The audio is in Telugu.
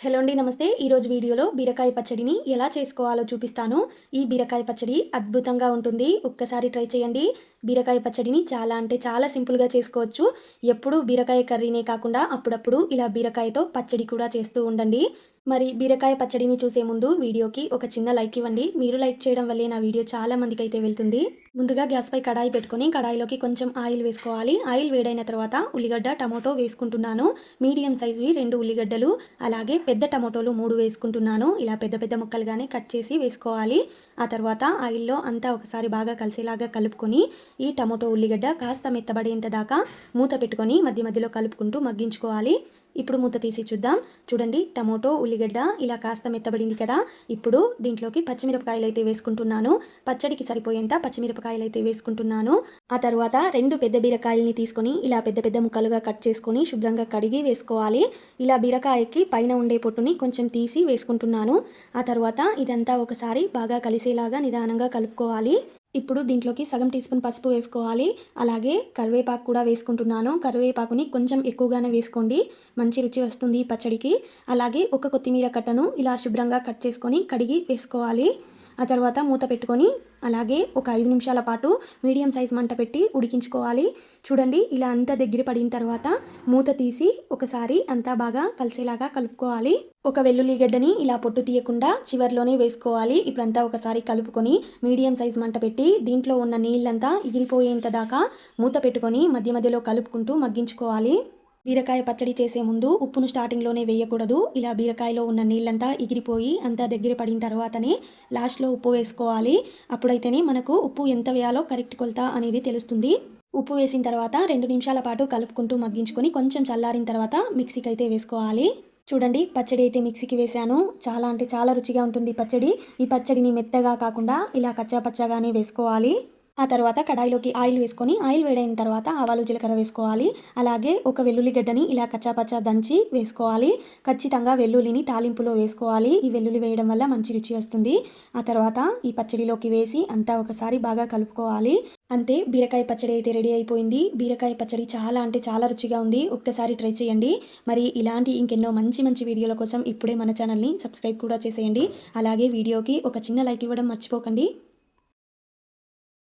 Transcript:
హలో అండి నమస్తే. ఈరోజు వీడియోలో బీరకాయ పచ్చడిని ఎలా చేసుకోవాలో చూపిస్తాను. ఈ బీరకాయ పచ్చడి అద్భుతంగా ఉంటుంది. ఒక్కసారి ట్రై చేయండి. బీరకాయ పచ్చడిని చాలా అంటే చాలా సింపుల్గా చేసుకోవచ్చు. ఎప్పుడు బీరకాయ కర్రీనే కాకుండా అప్పుడప్పుడు ఇలా బీరకాయతో పచ్చడి కూడా చేస్తూ ఉండండి. మరి బీరకాయ పచ్చడిని చూసే ముందు వీడియోకి ఒక చిన్న లైక్ ఇవ్వండి. మీరు లైక్ చేయడం వల్లే నా వీడియో చాలా మందికి అయితే వెళ్తుంది. ముందుగా గ్యాస్పై కడాయి పెట్టుకొని కడాయిలోకి కొంచెం ఆయిల్ వేసుకోవాలి. ఆయిల్ వేడైన తర్వాత ఉల్లిగడ్డ టమాటో వేసుకుంటున్నాను. మీడియం సైజువి రెండు ఉల్లిగడ్డలు అలాగే పెద్ద టమాటోలు మూడు వేసుకుంటున్నాను. ఇలా పెద్ద పెద్ద ముక్కలుగానే కట్ చేసి వేసుకోవాలి. ఆ తర్వాత ఆయిల్లో అంతా ఒకసారి బాగా కలిసేలాగా కలుపుకొని ఈ టమాటో ఉల్లిగడ్డ కాస్త మెత్తబడేంత దాకా మూత పెట్టుకొని మధ్య మధ్యలో కలుపుకుంటూ మగ్గించుకోవాలి. ఇప్పుడు మూత తీసి చూద్దాం. చూడండి టమోటో ఉల్లిగడ్డ ఇలా కాస్త మెత్తబడింది కదా. ఇప్పుడు దీంట్లోకి పచ్చిమిరపకాయలు అయితే వేసుకుంటున్నాను. పచ్చడికి సరిపోయేంత పచ్చిమిరపకాయలు అయితే వేసుకుంటున్నాను. ఆ తర్వాత రెండు పెద్ద బీరకాయల్ని తీసుకొని ఇలా పెద్ద పెద్ద ముక్కలుగా కట్ చేసుకొని శుభ్రంగా కడిగి వేసుకోవాలి. ఇలా బీరకాయకి పైన ఉండే పొట్టుని కొంచెం తీసి వేసుకుంటున్నాను. ఆ తర్వాత ఇదంతా ఒకసారి బాగా కలిసేలాగా నిదానంగా కలుపుకోవాలి. ఇప్పుడు దీంట్లోకి సగం టీ స్పూన్ పసుపు వేసుకోవాలి. అలాగే కరివేపాకు కూడా వేసుకుంటున్నాను. కరివేపాకుని కొంచెం ఎక్కువగానే వేసుకోండి. మంచి రుచి వస్తుంది పచ్చడికి. అలాగే ఒక కొత్తిమీర కట్టను ఇలా శుభ్రంగా కట్ చేసుకొని కడిగి వేసుకోవాలి. ఆ తర్వాత మూత పెట్టుకొని అలాగే ఒక ఐదు నిమిషాల పాటు మీడియం సైజ్ మంట పెట్టి ఉడికించుకోవాలి. చూడండి ఇలా అంతా దగ్గర పడిన తర్వాత మూత తీసి ఒకసారి అంతా బాగా కలిసేలాగా కలుపుకోవాలి. ఒక వెల్లుల్లి గడ్డని ఇలా పొట్టు తీయకుండా చివర్లోనే వేసుకోవాలి. ఇప్పుడంతా ఒకసారి కలుపుకొని మీడియం సైజ్ మంట పెట్టి దీంట్లో ఉన్న నీళ్ళంతా ఎగిరిపోయేంత దాకా మూత పెట్టుకొని మధ్య మధ్యలో కలుపుకుంటూ మగ్గించుకోవాలి. బీరకాయ పచ్చడి చేసే ముందు ఉప్పును స్టార్టింగ్లోనే వేయకూడదు. ఇలా బీరకాయలో ఉన్న నీళ్ళంతా ఎగిరిపోయి అంతా దగ్గర పడిన తర్వాతనే లాస్ట్లో ఉప్పు వేసుకోవాలి. అప్పుడైతేనే మనకు ఉప్పు ఎంత వేయాలో కరెక్ట్ కొలత అనేది తెలుస్తుంది. ఉప్పు వేసిన తర్వాత రెండు నిమిషాల పాటు కలుపుకుంటూ మగ్గించుకొని కొంచెం చల్లారిన తర్వాత మిక్సీకి అయితే వేసుకోవాలి. చూడండి పచ్చడి అయితే మిక్సీకి వేశాను. చాలా అంటే చాలా రుచిగా ఉంటుంది పచ్చడి. ఈ పచ్చడిని మెత్తగా కాకుండా ఇలా కచ్చా పచ్చగానే వేసుకోవాలి. ఆ తర్వాత కడాయిలోకి ఆయిల్ వేసుకొని ఆయిల్ వేడైన తర్వాత ఆవాలు జీలకర్ర వేసుకోవాలి. అలాగే ఒక వెల్లుల్లి గడ్డని ఇలా కచ్చాపచ్చా దంచి వేసుకోవాలి. ఖచ్చితంగా వెల్లుల్లిని తాలింపులో వేసుకోవాలి. ఈ వెల్లుల్లి వేయడం వల్ల మంచి రుచి వస్తుంది. ఆ తర్వాత ఈ పచ్చడిలోకి వేసి అంతా ఒకసారి బాగా కలుపుకోవాలి. అంతే బీరకాయ పచ్చడి అయితే రెడీ అయిపోయింది. బీరకాయ పచ్చడి చాలా అంటే చాలా రుచిగా ఉంది. ఒక్కసారి ట్రై చేయండి. మరి ఇలాంటి ఇంకెన్నో మంచి మంచి వీడియోల కోసం ఇప్పుడే మన ఛానల్ని సబ్స్క్రైబ్ కూడా చేసేయండి. అలాగే వీడియోకి ఒక చిన్న లైక్ ఇవ్వడం మర్చిపోకండి.